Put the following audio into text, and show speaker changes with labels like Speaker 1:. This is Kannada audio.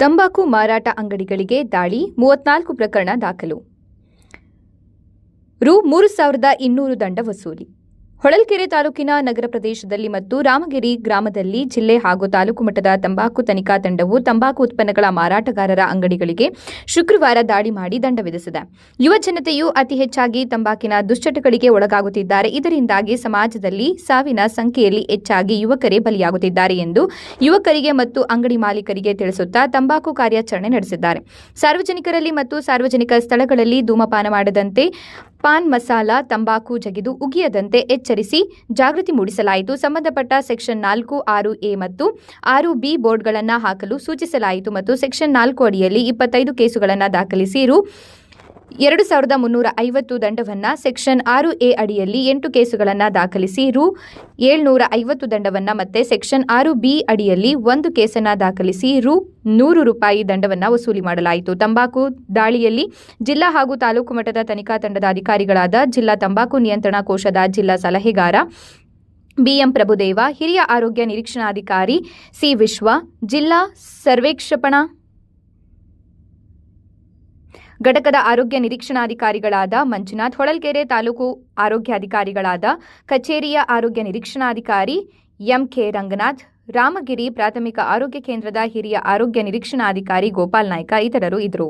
Speaker 1: ತಂಬಾಕು ಮಾರಾಟ ಅಂಗಡಿಗಳಿಗೆ ದಾಳಿ ಮೂವತ್ನಾಲ್ಕು ಪ್ರಕರಣ ದಾಖಲು. ರು ಮೂರು ಸಾವಿರದ ಇನ್ನೂರು ದಂಡ ವಸೂಲಿ. ಹೊಳಲ್ಕೆರೆ ತಾಲೂಕಿನ ನಗರ ಪ್ರದೇಶದಲ್ಲಿ ಮತ್ತು ರಾಮಗಿರಿ ಗ್ರಾಮದಲ್ಲಿ ಜಿಲ್ಲೆ ಹಾಗೂ ತಾಲೂಕು ಮಟ್ಟದ ತಂಬಾಕು ತನಿಖಾ ತಂಡವು ತಂಬಾಕು ಉತ್ಪನ್ನಗಳ ಮಾರಾಟಗಾರರ ಅಂಗಡಿಗಳಿಗೆ ಶುಕ್ರವಾರ ದಾಳಿ ಮಾಡಿ ದಂಡ ವಿಧಿಸಿದೆ. ಯುವ ಜನತೆಯು ಅತಿ ಹೆಚ್ಚಾಗಿ ತಂಬಾಕಿನ ದುಶ್ಚಟಗಳಿಗೆ ಒಳಗಾಗುತ್ತಿದ್ದಾರೆ. ಇದರಿಂದಾಗಿ ಸಮಾಜದಲ್ಲಿ ಸಾವಿನ ಸಂಖ್ಯೆಯಲ್ಲಿ ಹೆಚ್ಚಾಗಿ ಯುವಕರೇ ಬಲಿಯಾಗುತ್ತಿದ್ದಾರೆ ಎಂದು ಯುವಕರಿಗೆ ಮತ್ತು ಅಂಗಡಿ ಮಾಲೀಕರಿಗೆ ತಿಳಿಸುತ್ತಾ ತಂಬಾಕು ಕಾರ್ಯಾಚರಣೆ ನಡೆಸಿದ್ದಾರೆ. ಸಾರ್ವಜನಿಕರಲ್ಲಿ ಮತ್ತು ಸಾರ್ವಜನಿಕ ಸ್ಥಳಗಳಲ್ಲಿ ಧೂಮಪಾನ ಮಾಡದಂತೆ ಪಾನ್ ಮಸಾಲ, ತಂಬಾಕು ಜಗಿದು ಉಗಿಯದಂತೆ ಎಚ್ಚರಿಸಿ ಜಾಗೃತಿ ಮೂಡಿಸಲಾಯಿತು. ಸಂಬಂಧಪಟ್ಟ ಸೆಕ್ಷನ್ ನಾಲ್ಕು, ಆರು ಎ ಮತ್ತು ಆರು ಬಿ ಬೋರ್ಡ್ಗಳನ್ನು ಹಾಕಲು ಸೂಚಿಸಲಾಯಿತು ಮತ್ತು ಸೆಕ್ಷನ್ ನಾಲ್ಕು ಅಡಿಯಲ್ಲಿ ಇಪ್ಪತ್ತೈದು ಕೇಸುಗಳನ್ನು ದಾಖಲಿಸಿ ರು ಎರಡು ಸಾವಿರದ ಮುನ್ನೂರ ಐವತ್ತು ದಂಡವನ್ನು ಸೆಕ್ಷನ್ ಆರು ಎ ಅಡಿಯಲ್ಲಿ ಎಂಟು ಕೇಸುಗಳನ್ನು ದಾಖಲಿಸಿ, ರು ಏಳ್ನೂರ ಐವತ್ತು ದಂಡವನ್ನು ಮತ್ತೆ ಸೆಕ್ಷನ್ ಆರು ಬಿ ಅಡಿಯಲ್ಲಿ ಒಂದು ಕೇಸನ್ನು ದಾಖಲಿಸಿ, ರು ನೂರು ರೂಪಾಯಿ ದಂಡವನ್ನು ವಸೂಲಿ ಮಾಡಲಾಯಿತು. ತಂಬಾಕು ದಾಳಿಯಲ್ಲಿ ಜಿಲ್ಲಾ ಹಾಗೂ ತಾಲೂಕು ಮಟ್ಟದ ತನಿಖಾ ತಂಡದ ಅಧಿಕಾರಿಗಳಾದ ಜಿಲ್ಲಾ ತಂಬಾಕು ನಿಯಂತ್ರಣ ಕೋಶದ ಜಿಲ್ಲಾ ಸಲಹೆಗಾರ ಬಿಎಂ ಪ್ರಭುದೇವ, ಹಿರಿಯ ಆರೋಗ್ಯ ನಿರೀಕ್ಷಣಾಧಿಕಾರಿ ಸಿ ವಿಶ್ವ, ಜಿಲ್ಲಾ ಸರ್ವೇಕ್ಷಣಾ ಘಟಕದ ಆರೋಗ್ಯ ನಿರೀಕ್ಷಣಾಧಿಕಾರಿಗಳಾದ ಮಂಜುನಾಥ್ ಹೊಳಲ್ಕೆರೆ ತಾಲೂಕು ಆರೋಗ್ಯಾಧಿಕಾರಿಗಳಾದ ಕಚೇರಿಯ ಆರೋಗ್ಯ ನಿರೀಕ್ಷಣಾಧಿಕಾರಿ ಎಂಕೆ ರಂಗನಾಥ್, ರಾಮಗಿರಿ ಪ್ರಾಥಮಿಕ ಆರೋಗ್ಯ ಕೇಂದ್ರದ ಹಿರಿಯ ಆರೋಗ್ಯ ನಿರೀಕ್ಷಣಾಧಿಕಾರಿ ಗೋಪಾಲ್ ನಾಯ್ಕ ಇತರರು ಇದ್ದರು.